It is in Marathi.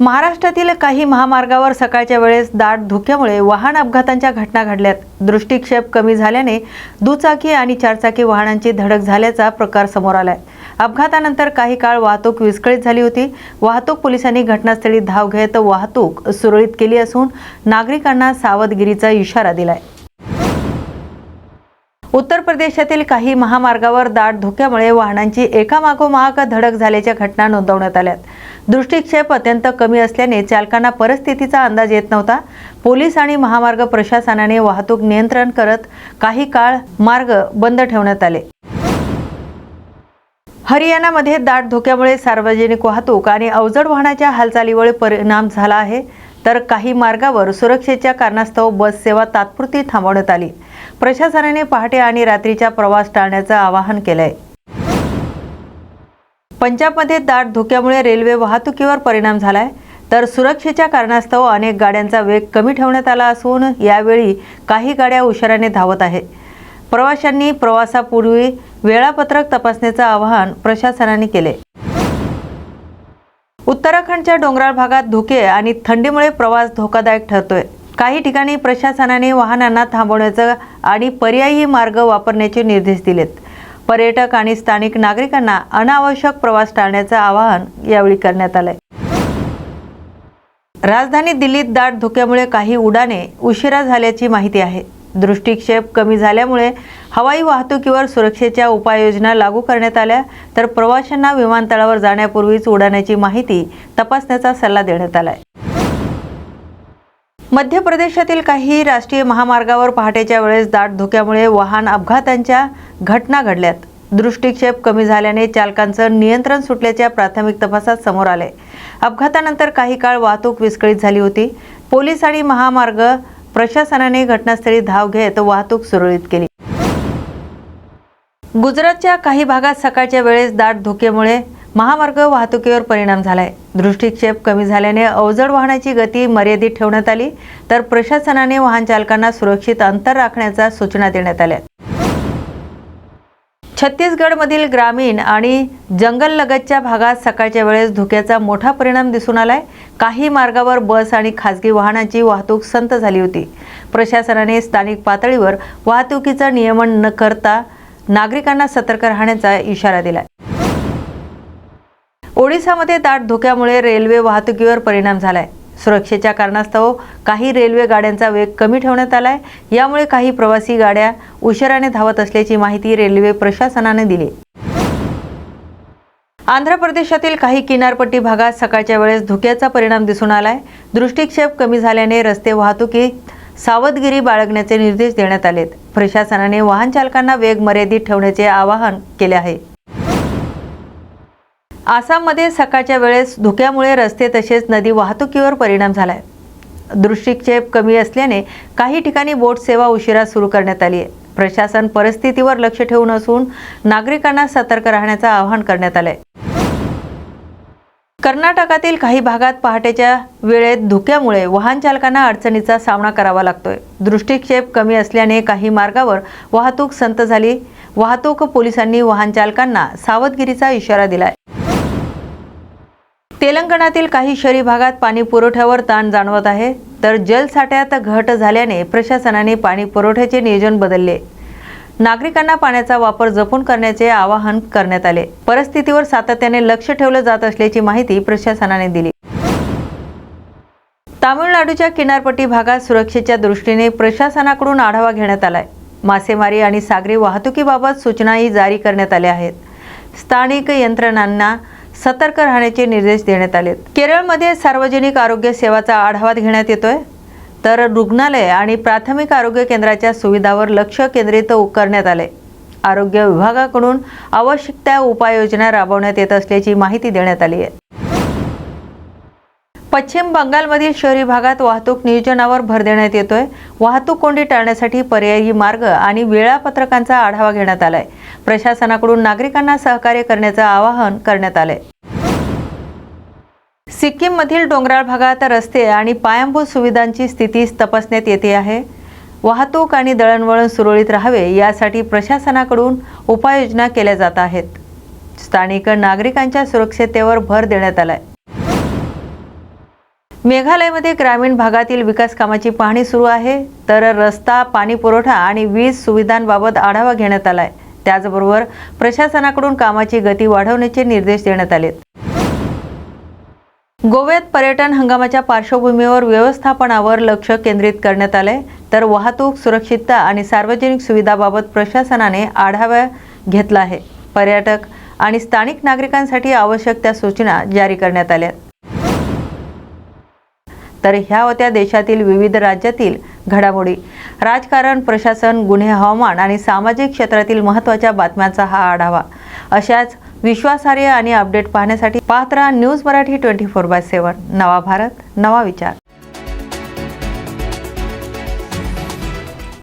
महाराष्ट्रातील काही महामार्गावर सकाळच्या वेळेस दाट धुक्यामुळे वाहन अपघातांच्या घटना घडल्यात. दृष्टिक्षेप कमी झाल्याने दुचाकी आणि चारचाकी वाहनांची धडक झाल्याचा प्रकार समोर आलाय. अपघातानंतर काही काळ वाहतूक विस्कळीत झाली होती. वाहतूक पोलिसांनी घटनास्थळी धाव घेत वाहतूक सुरळीत केली असून नागरिकांना सावधगिरीचा इशारा दिलाय. उत्तर प्रदेशातील काही महामार्गावर दाट धुक्यामुळे वाहनांची एकामागोमाग धडक झाल्याच्या घटना नोंदवण्यात आल्यात. दृष्टिक्षेप अत्यंत कमी असल्याने चालकांना परिस्थितीचा अंदाज येत नव्हता. पोलीस आणि महामार्ग प्रशासनाने वाहतूक नियंत्रण करत काही काळ मार्ग बंद ठेवण्यात आले. हरियाणामध्ये दाट धुक्यामुळे सार्वजनिक वाहतूक आणि अवजड वाहनाच्या हालचालीवर परिणाम झाला आहे. तर काही मार्गावर सुरक्षेच्या कारणास्तव बस सेवा तात्पुरती थांबवण्यात आली. प्रशासनाने पहाटे आणि रात्रीचा प्रवास टाळण्याचं आवाहन केलंय. पंजाबमध्ये दाट धुक्यामुळे रेल्वे वाहतुकीवर परिणाम झालाय. तर सुरक्षेच्या कारणास्तव अनेक गाड्यांचा वेग कमी ठेवण्यात आला असून यावेळी काही गाड्या उशिराने धावत आहे प्रवाशांनी प्रवासापूर्वी वेळापत्रक तपासण्याचं आवाहन प्रशासनाने केले उत्तराखंडच्या डोंगराळ भागात धुके आणि थंडीमुळे प्रवास धोकादायक ठरतोय. काही ठिकाणी प्रशासनाने वाहनांना थांबवण्याचं आणि पर्यायी मार्ग वापरण्याचे निर्देश दिलेत. पर्यटक आणि स्थानिक नागरिकांना अनावश्यक प्रवास टाळण्याचं आवाहन यावेळी करण्यात आलंय. राजधानी दिल्लीत दाट धुक्यामुळे काही उड्डाणे उशिरा झाल्याची माहिती आहे. दृष्टिक्षेप कमी झाल्यामुळे हवाई वाहतुकीवर सुरक्षेच्या उपाययोजना लागू करण्यात आल्या तर प्रवाशांना विमानतळावर जाण्यापूर्वीच उडाण्याची माहिती तपासण्याचा सल्ला देण्यात आलाय. मध्य प्रदेशातील काही राष्ट्रीय महामार्गावर पहाटेच्या वेळेस दाट धुक्यामुळे वाहन अपघातांच्या घटना घडल्यात. दृष्टिक्षेप कमी झाल्याने चालकांचं नियंत्रण सुटल्याच्या प्राथमिक तपासात समोर आले अपघातानंतर काही काळ वाहतूक विस्कळीत झाली होती. पोलीस आणि महामार्ग प्रशासनाने घटनास्थळी धाव घेत वाहतूक सुरळीत केली. गुजरातच्या काही भागात सकाळच्या वेळेस दाट धुकेमुळे महामार्ग वाहतुकीवर परिणाम झालाय. दृष्टिक्षेप कमी झाल्याने अवजड वाहनाची गती मर्यादित ठेवण्यात आली तर प्रशासनाने वाहन चालकांना सुरक्षित अंतर राखण्याच्या सूचना देण्यात आल्या. छत्तीसगडमधील ग्रामीण आणि जंगललगतच्या भागात सकाळच्या वेळेस धुक्याचा मोठा परिणाम दिसून आलाय. काही मार्गावर बस आणि खासगी वाहनांची वाहतूक संत झाली होती. प्रशासनाने स्थानिक पातळीवर वाहतुकीचं नियमन न करता नागरिकांना सतर्क राहण्याचा इशारा दिलाय. ओडिसामध्ये दाट धुक्यामुळे रेल्वे वाहतुकीवर परिणाम झालाय. सुरक्षेच्या कारणास्तव काही रेल्वे गाड्यांचा वेग कमी ठेवण्यात आलाय. यामुळे काही प्रवासी गाड्या उशिराने धावत असल्याची माहिती रेल्वे प्रशासनाने दिली. आंध्र प्रदेशातील काही किनारपट्टी भागात सकाळच्या वेळेस धुक्याचा परिणाम दिसून आलाय. दृष्टिक्षेप कमी झाल्याने रस्ते वाहतुकीत सावधगिरी बाळगण्याचे निर्देश देण्यात आलेत. प्रशासनाने वाहन चालकांना वेग मर्यादित ठेवण्याचे आवाहन केले आहे. आसाममध्ये सकाळच्या वेळेस धुक्यामुळे रस्ते तसेच नदी वाहतुकीवर परिणाम झालाय. दृष्टिक्षेप कमी असल्याने काही ठिकाणी बोट सेवा उशिरा सुरू करण्यात आली आहे प्रशासन परिस्थितीवर लक्ष ठेवून असून नागरिकांना सतर्क राहण्याचं आवाहन करण्यात आलंय. कर्नाटकातील काही भागात पहाटेच्या वेळेत धुक्यामुळे वाहन चालकांना अडचणीचा सामना करावा लागतोय. दृष्टिक्षेप कमी असल्याने काही मार्गावर वाहतूक संत झाली. वाहतूक पोलिसांनी वाहन चालकांना सावधगिरीचा इशारा दिलाय. तेलंगणातील काही शहरी भागात पाणी पुरवठ्यावर ताण जाणवत आहे. तर जलसाठ्यात घट झाल्याने प्रशासनाने पाणी पुरवठ्याचे नियोजन बदलले. नागरिकांना पाण्याचा वापर जपून करण्याचे आवाहन करण्यात आले. परिस्थितीवर सातत्याने लक्ष ठेवलं जात असल्याची माहिती प्रशासनाने दिली. तामिळनाडूच्या किनारपट्टी भागात सुरक्षेच्या दृष्टीने प्रशासनाकडून आढावा घेण्यात आलाय. मासेमारी आणि सागरी वाहतुकीबाबत सूचनाही जारी करण्यात आल्या आहेत. स्थानिक यंत्रणांना सतर्क राहण्याचे निर्देश देण्यात आलेत केरळमध्ये सार्वजनिक आरोग्य सेवाचा आढावा घेण्यात येतोय. तर रुग्णालय आणि प्राथमिक आरोग्य केंद्राच्या सुविधावर लक्ष केंद्रित करण्यात आले. आरोग्य विभागाकडून आवश्यक त्या उपाययोजना राबवण्यात येत असल्याची माहिती देण्यात आली आहे. पश्चिम बंगालमधील शहरी भागात वाहतूक नियोजनावर भर देण्यात येतोय. वाहतूक कोंडी टाळण्यासाठी पर्यायी मार्ग आणि वेळापत्रकांचा आढावा घेण्यात आलाय. प्रशासनाकडून नागरिकांना सहकार्य करण्याचं आवाहन करण्यात आलंय. सिक्कीममधील डोंगराळ भागात रस्ते आणि पायाभूत सुविधांची स्थिती तपासण्यात येते आहे. वाहतूक आणि दळणवळण सुरळीत राहावे यासाठी प्रशासनाकडून उपाययोजना केल्या जात आहेत. स्थानिक नागरिकांच्या सुरक्षिततेवर भर देण्यात आलाय. मेघालयमध्ये ग्रामीण भागातील विकास कामाची पाहणी सुरू आहे. तर रस्ता पाणी पुरवठा आणि वीज सुविधांबाबत आढावा घेण्यात आलाय. त्याचबरोबर प्रशासनाकडून कामाची गती वाढवण्याचे निर्देश देण्यात आलेत. गोव्यात पर्यटन हंगामाच्या पार्श्वभूमीवर व्यवस्थापनावर लक्ष केंद्रित करण्यात आले तर वाहतूक सुरक्षितता आणि सार्वजनिक सुविधाबाबत प्रशासनाने आढावा घेतला आहे. पर्यटक आणि स्थानिक नागरिकांसाठी आवश्यक त्या सूचना जारी करण्यात आल्या तर ह्या होत्या देशातील विविध राज्यातील घडामोडी. राजकारण प्रशासन गुन्हे हवामान आणि सामाजिक क्षेत्रातील महत्त्वाच्या बातम्यांचा हा आढावा. अशाच विश्वासार्ह आणि अपडेट पाहण्यासाठी पात्र news Marathi twenty four by seven. नवा भारत नवा विचार.